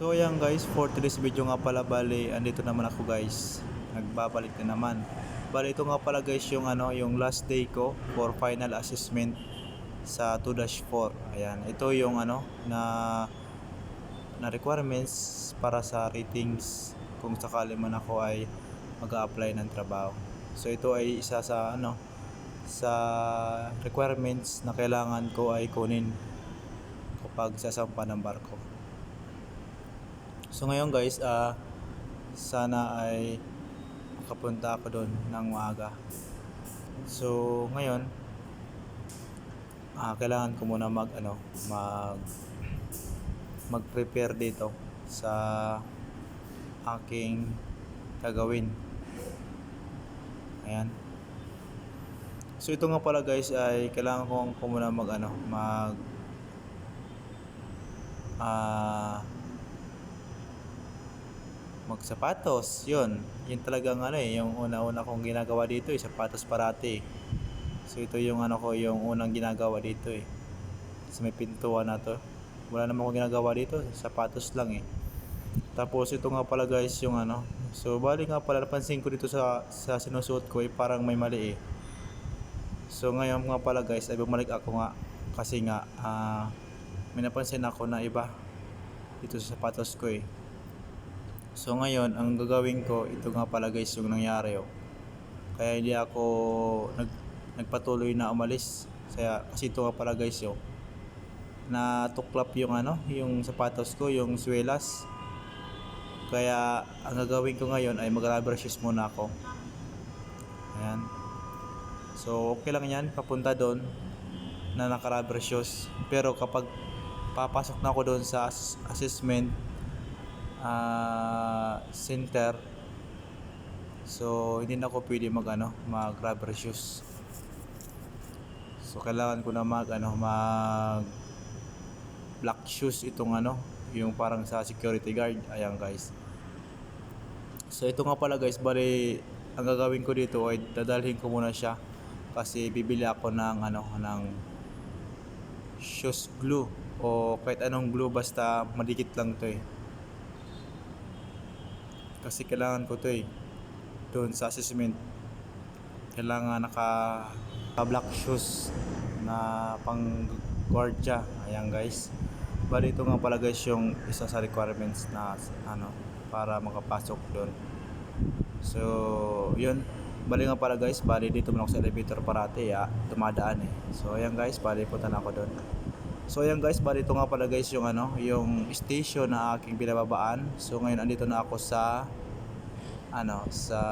So ayan guys, for today's video nga pala bali, andito naman ako guys. Nagbabalik na naman. Bali ito nga pala guys yung ano, yung last day ko for final assessment sa 2-4. Ayan, ito yung ano na na requirements para sa ratings kung sakali man ako ay mag-a-apply ng trabaho. So ito ay isa sa ano sa requirements na kailangan ko ay kunin kapag sasampa ng barko. So ngayon guys, ah sana ay makapunta ako doon ng maaga. So ngayon, ah kailangan ko muna mag ano, mag mag-prepare dito sa aking gagawin. Ayan. So ito nga pala guys ay kailangan ko ko muna mag ano, mag ah magsapatos. Yun. Yun talagang ano eh, yung una-una kong ginagawa dito eh, sapatos parati. So ito yung ano ko, yung unang ginagawa dito eh. Sa may pintuan na to. Wala naman akong ginagawa dito, sapatos lang eh. Tapos ito nga pala guys yung ano. So bali nga pala napansin ko dito sa sa sinusuot ko eh parang may mali eh. So ngayon nga pala guys ay bumalik ako nga kasi nga ah, may napansin ako na iba dito sa sapatos ko eh. So ngayon, ang gagawin ko, ito nga pala guys yung nangyari oh. Kaya hindi ako nag, nagpatuloy na umalis. Kaya, kasi ito nga pala guys yo. Na tuklap yung ano, yung sapatos ko, yung swelas. Kaya ang gagawin ko ngayon ay mag-rubber shoes muna ako. Ayan. So okay lang yan, papunta doon na naka-rubber shoes. Pero kapag papasok na ako doon sa ass- assessment ah, center. So hindi na ako pwede mag ano mag rubber shoes. So kailangan ko na mag ano mag black shoes itong ano yung parang sa security guard. Ayan guys. So ito nga pala guys bali ang gagawin ko dito ay dadalhin ko muna siya kasi bibili ako ng ano ng shoes glue o kahit anong glue basta madikit lang to eh kasi kailangan ko to eh. Doon sa assessment kailangan naka black shoes na pang guardia ayan guys. Bali ito nga pala guys yung isa sa requirements na ano para makapasok doon. So yun. Bali nga pala guys bali dito muna ako sa elevator parati ya tumadaan eh. So ayan guys bali punta na ako doon So ayan guys, bali ito nga pala guys yung ano, yung station na aking binababaan. So ngayon andito na ako sa ano, sa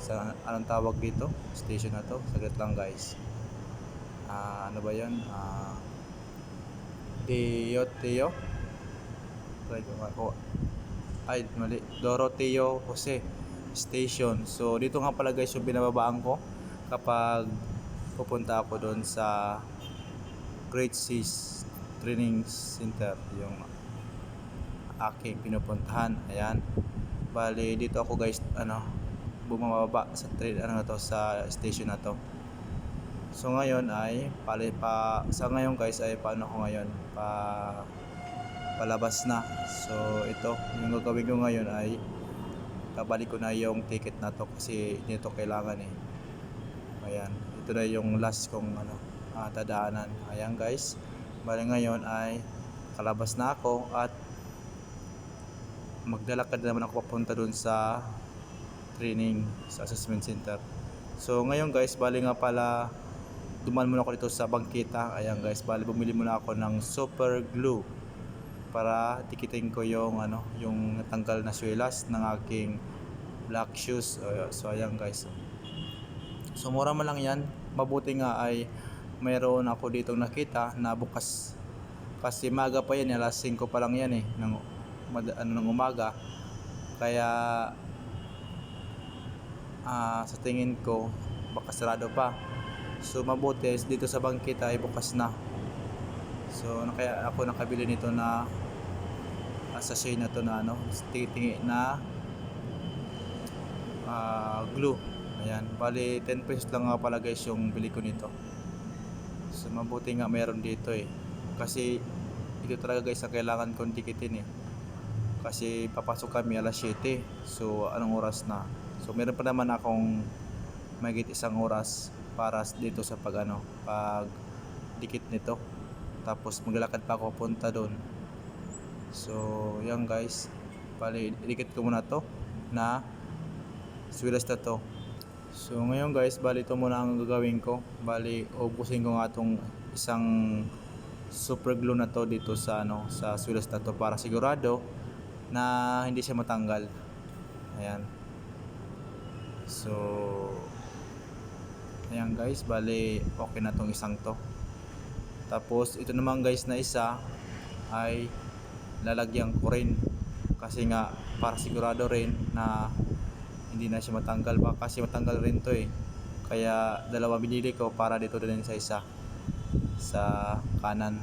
sa anong tawag dito? Station na to. Saglit lang guys. Ah, ano ba 'yan? Ah Teo Teo. Try ko ko. Ay, mali. Doroteo Jose Station. So dito nga pala guys yung binababaan ko kapag pupunta ako doon sa Great Seas Training Center yung aking pinupuntahan. Ayan. Bali dito ako guys ano bumababa sa train ano na to sa station na to. So ngayon ay pali pa sa ngayon guys ay paano ko ngayon? Pa palabas na. So ito yung gagawin ko ngayon ay babalik ko na yung ticket na to kasi dito kailangan eh. Ayan. Ito na yung last kong ano ah, tadaanan. Ayan guys. Bali ngayon ay kalabas na ako at maglalakad naman ako papunta dun sa training sa assessment center. So ngayon guys, bali nga pala duman muna ako dito sa bangkita. Ayan guys, bali bumili muna ako ng super glue para tikitin ko yung ano, yung natanggal na swelas ng aking black shoes. Uh, so ayan guys. So mura man lang 'yan. Mabuti nga ay mayroon ako dito nakita na bukas. Kasi maga pa yan alas 5 pa lang yan eh ng, ano, ng umaga. Kaya ah, sa tingin ko baka sarado pa. So mabuti dito sa bangkita ay bukas na. So kaya ako nakabili nito na ah, sa shade na to na ano titingi na ah, glue. Ayan bali 10 pesos lang nga pala guys yung bili ko nito So mabuti nga meron dito eh. Kasi ito talaga guys ang kailangan kong tikitin eh. Kasi papasok kami alas 7. So, anong oras na? So, meron pa naman akong mahigit isang oras para dito sa pag ano, pag dikit nito. Tapos maglalakad pa ako punta doon. So, yan guys. Bali, dikit ko muna to na swilas na to. So, ngayon guys, bali ito muna ang gagawin ko. Bali, ubusin ko nga tong isang super glue na to dito sa ano sa swilas na to para sigurado na hindi siya matanggal. Ayan. So, ayan guys, bali okay na tong isang to. Tapos ito naman guys na isa ay lalagyan ko rin kasi nga para sigurado rin na hindi na siya matanggal ba kasi matanggal rin to eh. Kaya dalawa binili ko para dito din sa isa sa kanan.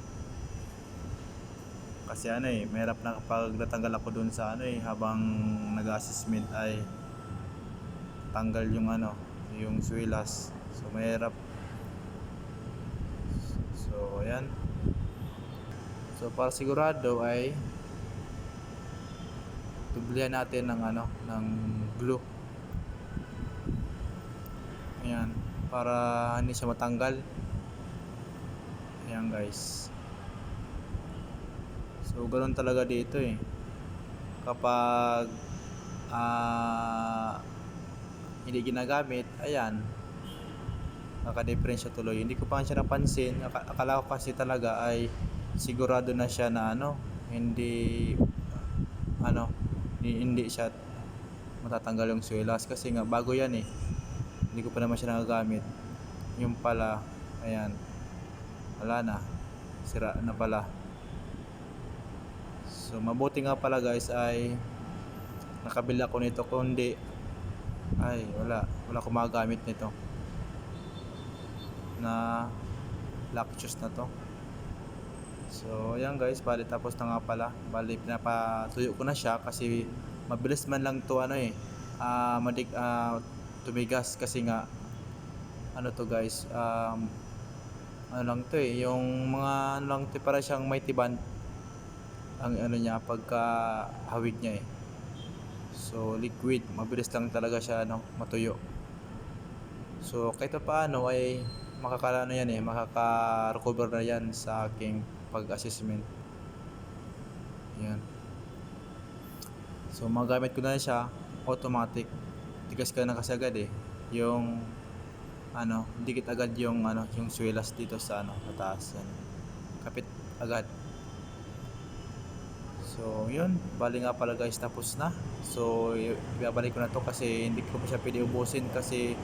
Kasi ano eh, mahirap na kapag natanggal ako dun sa ano eh, habang nag-assessment ay tanggal yung ano, yung swilas. So mahirap. So ayan. So para sigurado ay tublihan natin ng ano, ng glue. Ayan, para hindi siya matanggal. Ayan guys. So ganoon talaga dito eh. Kapag ah hindi ginagamit, ayan, nakadiferensya tuloy. Hindi ko pa siya napansin. Aka- Akala ko kasi talaga ay sigurado na siya na ano, hindi ano, hindi, siya matatanggal yung swelas kasi nga bago yan eh. Hindi ko pa naman siya nagagamit. Yung pala, ayan, wala na. Sira na pala. So mabuti nga pala guys ay nakabila ko nito. Kundi ay wala. Wala akong magagamit nito. Na Lactus na to. So ayan guys. Bali tapos na nga pala. Bali pinapatuyo ko na siya kasi mabilis man lang to ano eh. Ah madig ah, tumigas kasi nga ano to guys um, ano lang to eh yung mga ano lang to para siyang may tiban ang ano niya pagka hawig niya eh So liquid, mabilis lang talaga siya ano, matuyo. So kahit pa paano ay makakano yan eh, makaka-recover na yan sa aking pag-assessment. Yan. So magamit ko na siya automatic. Tigas ka na kasi agad eh. Yung ano, dikit agad yung ano, yung swelas dito sa ano, mataas yan. Kapit agad. So, yun. Bali nga pala guys, tapos na. So, ibabalik ko na to kasi hindi ko pa siya pwede ubusin kasi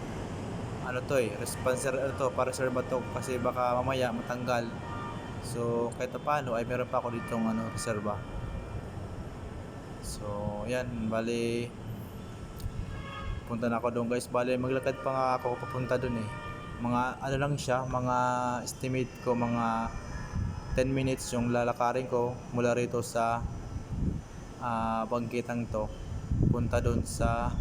ano to eh, sponsor ano to, para reserva to kasi baka mamaya matanggal. So, kahit paano ay meron pa ako ditong ano, reserva. So, yan. Bali, punta na ako doon guys. Bali, maglakad pa nga ako papunta doon eh. Mga ano lang siya, mga estimate ko, mga 10 minutes yung lalakarin ko mula rito sa ah bangkitang to. Punta doon sa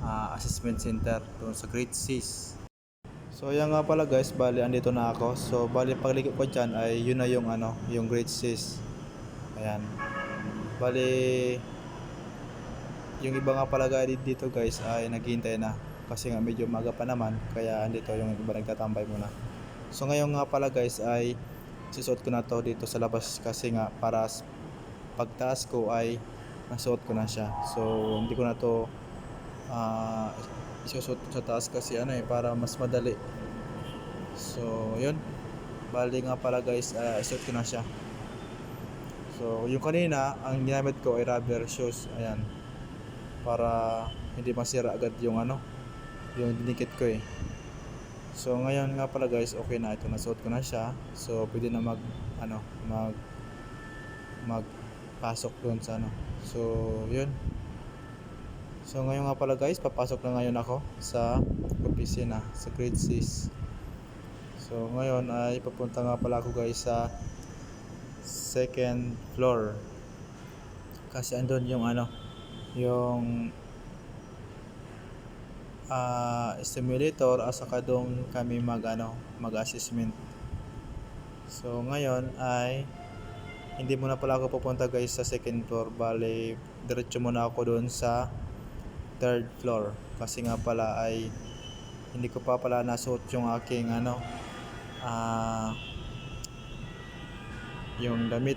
ah, assessment center doon sa Great Seas. So yan nga pala guys. Bali andito na ako. So bali pagliko ko dyan ay yun na yung ano yung Great Seas. Ayan. Bali yung iba nga pala guys dito guys ay naghihintay na. Kasi nga medyo maga pa naman kaya andito yung iba nagtatambay muna. So ngayon nga pala guys ay susuot ko na to dito sa labas. Kasi nga para pagtaas ko ay nasuot ko na siya. So hindi ko na to ah isusuot sa taas kasi ano eh para mas madali. So yun. Bali nga pala guys uh, isuot ko na siya. So yung kanina ang ginamit ko ay rubber shoes. Ayan para hindi masira agad yung ano yung dinikit ko eh So ngayon nga pala guys, okay na ito nasuot ko na siya. So pwede na mag ano, mag magpasok doon sa ano. So yun. So ngayon nga pala guys, papasok na ngayon ako sa opisina sa grade 6. So ngayon ay papunta nga pala ako guys sa second floor. Kasi andun yung ano, yung ah simulator at saka doon kami mag ano, mag-assessment. So ngayon ay hindi muna pala ako pupunta guys sa second floor. Bale, diretso muna ako doon sa third floor. Kasi nga pala ay hindi ko pa pala nasuot yung aking ano ah yung damit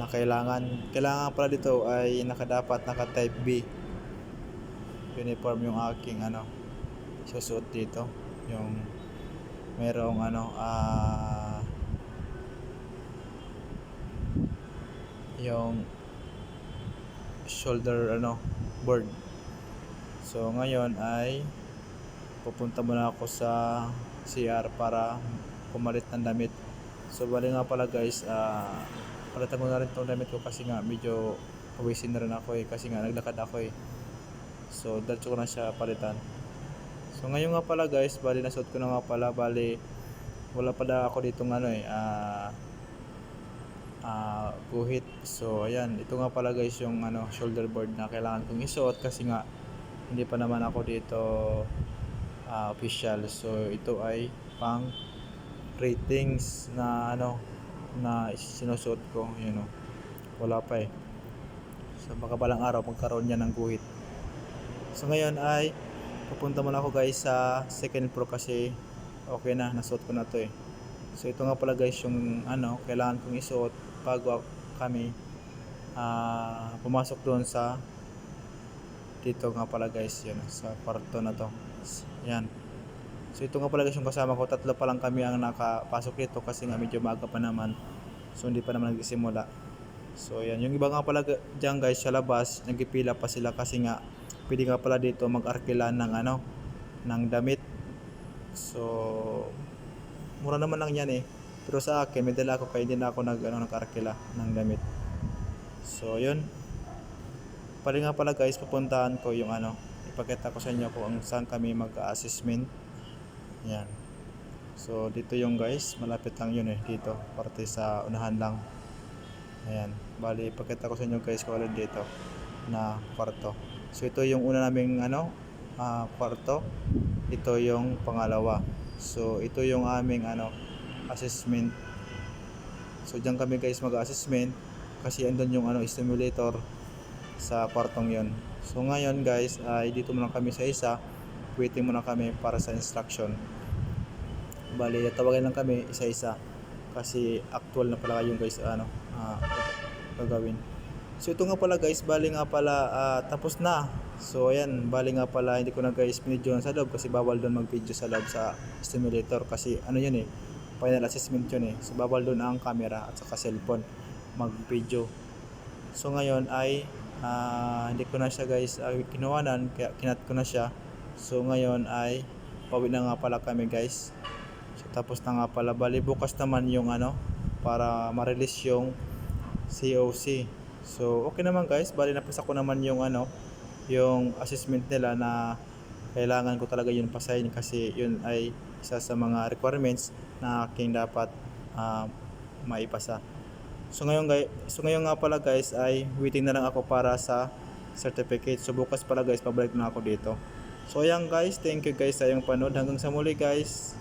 na kailangan kailangan pala dito ay nakadapat naka type B uniform yung aking ano susuot dito. Yung merong ano ah yung shoulder ano board. So ngayon ay pupunta muna ako sa CR para pumalit ng damit. So bali nga pala guys ah palitan ko na rin tong damit ko kasi nga medyo pawisin na rin ako eh. Kasi nga naglakad ako eh. So diretso ko na siya palitan. So ngayon nga pala guys bali nasuot ko na nga pala. Bali wala pala ako dito ano eh ah ah guhit. So ayan. Ito nga pala guys yung ano shoulder board na kailangan kong isuot kasi nga hindi pa naman ako dito ah, official. So ito ay pang ratings na ano na sinusuot ko yun o wala pa eh. So baka balang araw magkaroon niya ng guhit. So ngayon ay pupunta muna ako guys sa second floor kasi okay na nasuot ko na to eh. So ito nga pala guys yung ano kailangan kong isuot bago kami ah pumasok doon sa dito nga pala guys yun sa kwarto na to. Yan so ito nga pala guys yung kasama ko tatlo pa lang kami ang nakapasok dito kasi nga medyo maaga pa naman. So hindi pa naman nagsisimula. So yan yung iba nga pala dyan guys sa labas nagpipila pa sila kasi nga pwede nga pala dito mag-arkila ng ano ng damit. So mura naman lang yan eh. Pero sa akin may dala ako kaya hindi na ako nag ano nag-arkila ng damit. So yun. Pali nga pala guys pupuntahan ko yung ano ipakita ko sa inyo kung saan kami mag-assessment yan. So dito yung guys malapit lang yun eh dito. Parte sa unahan lang. Ayan. Bali ipakita ko sa inyo guys kung alin dito na kwarto. So ito yung una naming ano ah, kwarto. Ito yung pangalawa. So ito yung aming ano assessment. So diyan kami guys mag-assessment kasi andun yung ano stimulator sa kwartong yon. So ngayon guys, ay dito muna kami sa isa. Waiting muna kami para sa instruction. Bali, tawagan lang kami isa-isa. Kasi actual na pala yung guys ano, ah, gagawin. So ito nga pala guys, bali nga pala ah, tapos na. So ayan, bali nga pala hindi ko na guys video sa loob kasi bawal doon mag-video sa loob sa stimulator kasi ano yun eh, final assessment yun eh. So bawal doon ang camera at saka cellphone mag-video. So ngayon ay ah, hindi ko na siya guys uh, kinuhanan kaya kinat ko na siya. So ngayon ay pauwi na nga pala kami guys. So, tapos na nga pala bali bukas naman yung ano para ma-release yung COC. So okay naman guys, bali napasa ko naman yung ano yung assessment nila na kailangan ko talaga yun pasahin kasi yun ay isa sa mga requirements na aking dapat ah, maipasa. So ngayon guys, so ngayon nga pala guys ay waiting na lang ako para sa certificate. So bukas pala guys, pabalik na ako dito. So ayan guys, thank you guys sa iyong panood. Hanggang sa muli guys.